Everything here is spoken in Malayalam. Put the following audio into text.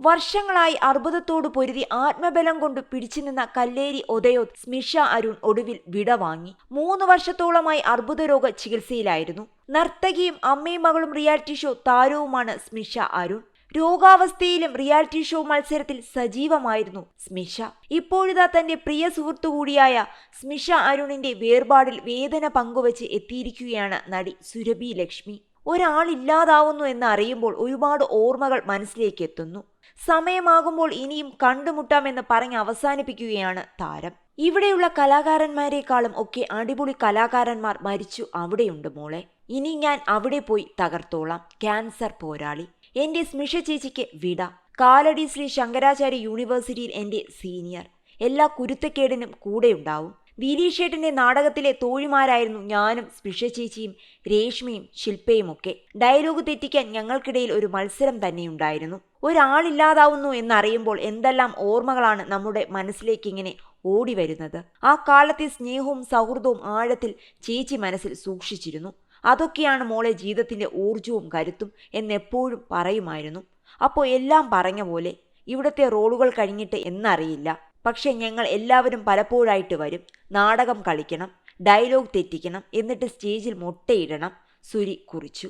വർഷങ്ങളായി അർബുദത്തോട് പൊരുതി ആത്മബലം കൊണ്ട് പിടിച്ചു നിന്ന കല്ലേരി ഉദയോ സ്മിഷ അരുൺ ഒടുവിൽ വിട വാങ്ങി. മൂന്ന് വർഷത്തോളമായി അർബുദരോഗ ചികിത്സയിലായിരുന്നു. നർത്തകിയും അമ്മയും മകളും റിയാലിറ്റി ഷോ താരവുമാണ് സ്മിഷ അരുൺ. രോഗാവസ്ഥയിലും റിയാലിറ്റി ഷോ മത്സരത്തിൽ സജീവമായിരുന്നു സ്മിഷ. ഇപ്പോഴിതാ തന്റെ പ്രിയ സുഹൃത്തു കൂടിയായ സ്മിഷ അരുണിന്റെ വേർപാടിൽ വേദന പങ്കുവച്ച് എത്തിയിരിക്കുകയാണ് നടി സുരഭി ലക്ഷ്മി. ഒരാളില്ലാതാവുന്നു എന്നറിയുമ്പോൾ ഒരുപാട് ഓർമ്മകൾ മനസ്സിലേക്ക് എത്തുന്നു സമയമാകുമ്പോൾ ഇനിയും കണ്ടുമുട്ടാമെന്ന് പറഞ്ഞ് അവസാനിപ്പിക്കുകയാണ് താരം. ഇവിടെയുള്ള കലാകാരന്മാരെക്കാളും ഒക്കെ അടിപൊളി കലാകാരന്മാർ മരിച്ചു. അവിടെയുണ്ട് മോളെ. ഇനി ഞാൻ അവിടെ പോയി തകർത്തോളാം. ക്യാൻസർ പോരാളി. എന്റെ സ്മിഷ ചേച്ചിക്ക് വിട. കാലടി ശ്രീ ശങ്കരാചാര്യ യൂണിവേഴ്സിറ്റിയിൽ എന്റെ സീനിയർ. എല്ലാ കുരുത്തക്കേടിനും കൂടെയുണ്ടാവും. ദിലീഷേട്ടന്റെ നാടകത്തിലെ തോഴിമാരായിരുന്നു ഞാനും സ്പിഷ ചേച്ചിയും രേഷ്മയും ശില്പയും ഒക്കെ. ഡയലോഗ് തെറ്റിക്കാൻ ഞങ്ങൾക്കിടയിൽ ഒരു മത്സരം തന്നെയുണ്ടായിരുന്നു. ഒരാളില്ലാതാവുന്നു എന്നറിയുമ്പോൾ എന്തെല്ലാം ഓർമ്മകളാണ് നമ്മുടെ മനസ്സിലേക്ക് ഇങ്ങനെ ഓടി വരുന്നത് ആ കാലത്തെ സ്നേഹവും സൗഹൃദവും ആഴത്തിൽ ചേച്ചി മനസ്സിൽ സൂക്ഷിച്ചിരുന്നു. അതൊക്കെയാണ് മോളെ ജീവിതത്തിന്റെ ഊർജവും കരുത്തും എന്നെപ്പോഴും പറയുമായിരുന്നു. അപ്പോൾ എല്ലാം പറഞ്ഞ പോലെ ഇവിടുത്തെ റോളുകൾ കഴിഞ്ഞിട്ട് എന്നറിയില്ല. പക്ഷെ ഞങ്ങൾ എല്ലാവരും പലപ്പോഴായിട്ട് വരും. നാടകം കളിക്കണം ഡയലോഗ് തെറ്റിക്കണം എന്നിട്ട് സ്റ്റേജിൽ മുട്ടയിടണം സുരി കുറിച്ചു.